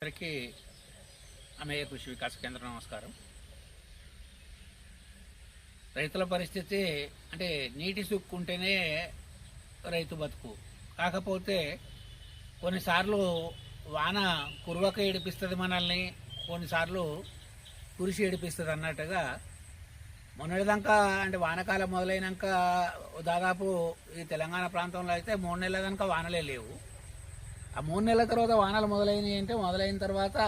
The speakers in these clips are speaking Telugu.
అందరికీ అమేయ కృషి వికాస కేంద్రం నమస్కారం. రైతుల పరిస్థితి అంటే నీటి సుక్కుంటేనే రైతు బతుకు. కాకపోతే కొన్నిసార్లు వాన కురవక ఏడిపిస్తుంది మనల్ని కొన్నిసార్లు కురిసి ఏడిపిస్తుంది అన్నట్టుగా మొన్నటిదాకా అంటే వానకాలం మొదలైనాక దాదాపు ఈ తెలంగాణ ప్రాంతంలో అయితే మూడు నెలల కనుక వానలే లేవు. ఆ మూడు నెలల తర్వాత వానలు మొదలైనవి అంటే మొదలైన తర్వాత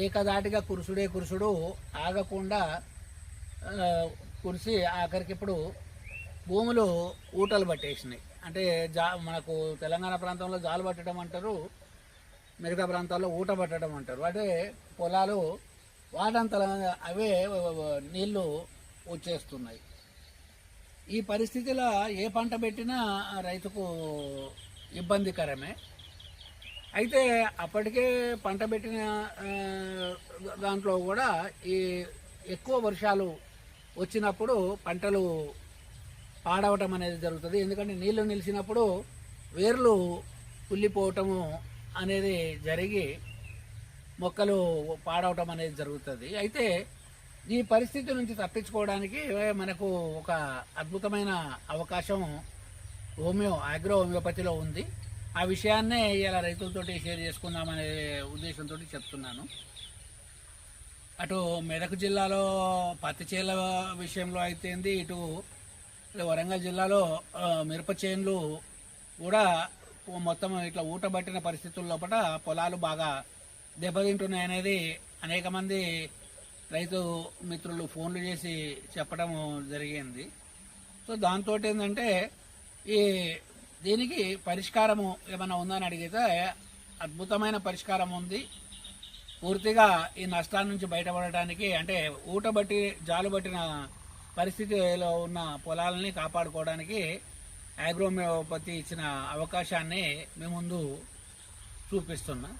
ఏకదాటిగా కురుసుడే కురుసుడు ఆగకుండా కురిసి ఆఖరికి ఇప్పుడు భూములు ఊటలు పట్టేసినాయి. అంటే జా మనకు తెలంగాణ ప్రాంతంలో జాలు పట్టడం అంటారు మిగతా ప్రాంతాల్లో ఊట పట్టడం అంటారు. అంటే పొలాలు వాటంతల అవే నీళ్ళు వచ్చేస్తున్నాయి. ఈ పరిస్థితిలో ఏ పంట పెట్టినా రైతుకు ఇబ్బందికరమే. అయితే అప్పటికే పంట పెట్టిన దాంట్లో కూడా ఈ ఎక్కువ వర్షాలు వచ్చినప్పుడు పంటలు పాడవటం అనేది జరుగుతుంది. ఎందుకంటే నీళ్ళు నిలిచినప్పుడు వేర్లు కుళ్ళిపోవటము అనేది జరిగి మొక్కలు పాడవటం అనేది జరుగుతుంది. అయితే ఈ పరిస్థితి నుంచి తప్పించుకోవడానికి మనకు ఒక అద్భుతమైన అవకాశం హోమియో ఆగ్రో హోమియోపతిలో ఉంది. ఆ విషయాన్నే ఇలా రైతులతోటి షేర్ చేసుకుందామనే ఉద్దేశంతో చెప్తున్నాను. అటు మెదక్ జిల్లాలో పత్తి చేల విషయంలో అయితేంది ఇటు వరంగల్ జిల్లాలో మిరప చేన్లు కూడా మొత్తం ఇట్లా ఊటబట్టిన పరిస్థితుల లోపల పొలాలు బాగా దెబ్బతింటున్నాయి అనేది అనేక మంది రైతు మిత్రులు ఫోన్లు చేసి చెప్పడం జరిగింది. సో దాంతో ఏంటంటే ఈ దీనికి పరిష్కారము ఏమైనా ఉందని అడిగితే అద్భుతమైన పరిష్కారం ఉంది. పూర్తిగా ఈ నష్టాల నుంచి బయటపడటానికి అంటే ఊటబట్టి జాలుబట్టిన పరిస్థితిలో ఉన్న పొలాలని కాపాడుకోవడానికి అగ్రోమియోపతి ఇచ్చిన అవకాశాన్ని మీ ముందు చూపిస్తున్నా.